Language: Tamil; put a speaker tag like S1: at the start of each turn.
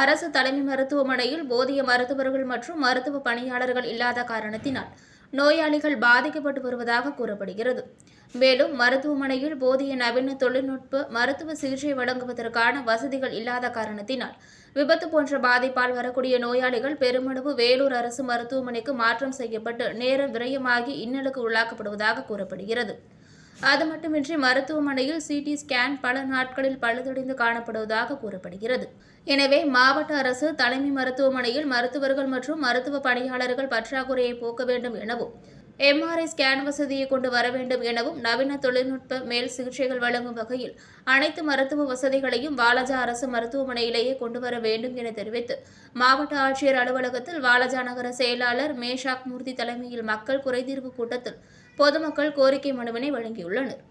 S1: அரசு தலைமை மருத்துவமனையில் போதிய மருத்துவர்கள் மற்றும் மருத்துவ பணியாளர்கள் இல்லாத காரணத்தினால் நோயாளிகள் பாதிக்கப்பட்டு வருவதாக கூறப்படுகிறது. மேலும் மருத்துவமனையில் போதிய நவீன தொழில்நுட்ப மருத்துவ சிகிச்சை வழங்குவதற்கான வசதிகள் இல்லாத காரணத்தினால் விபத்து போன்ற பாதிப்பால் வரக்கூடிய நோயாளிகள் பெருமளவு வேலூர் அரசு மருத்துவமனைக்கு மாற்றம் செய்யப்பட்டு நேரம் விரயமாகி இன்னலுக்கு உள்ளாக்கப்படுவதாக கூறப்படுகிறது. அது மட்டுமின்றி மருத்துவமனையில் சிடி ஸ்கேன் பல நாட்களில் பழுதடைந்து காணப்படுவதாக கூறப்படுகிறது. எனவே மாவட்ட அரசு தலைமை மருத்துவமனையில் மருத்துவர்கள் மற்றும் மருத்துவ பணியாளர்கள் பற்றாக்குறையை போக்க வேண்டும் எனவும் எம்ஆர்ஐ ஸ்கேன் வசதியை கொண்டு வர வேண்டும் எனவும் நவீன தொழில்நுட்ப மேல் சிகிச்சைகள் வழங்கும் வகையில் அனைத்து மருத்துவ வசதிகளையும் வாலாஜா அரசு மருத்துவமனையிலேயே கொண்டு வர வேண்டும் என தெரிவித்து மாவட்ட ஆட்சியர் அலுவலகத்தில் வாலாஜா நகர செயலாளர் மேஷாக் மூர்த்தி தலைமையில் மக்கள் குறைதீர்வு கூட்டத்தில் பொதுமக்கள் கோரிக்கை மனுவினை வழங்கியுள்ளனர்.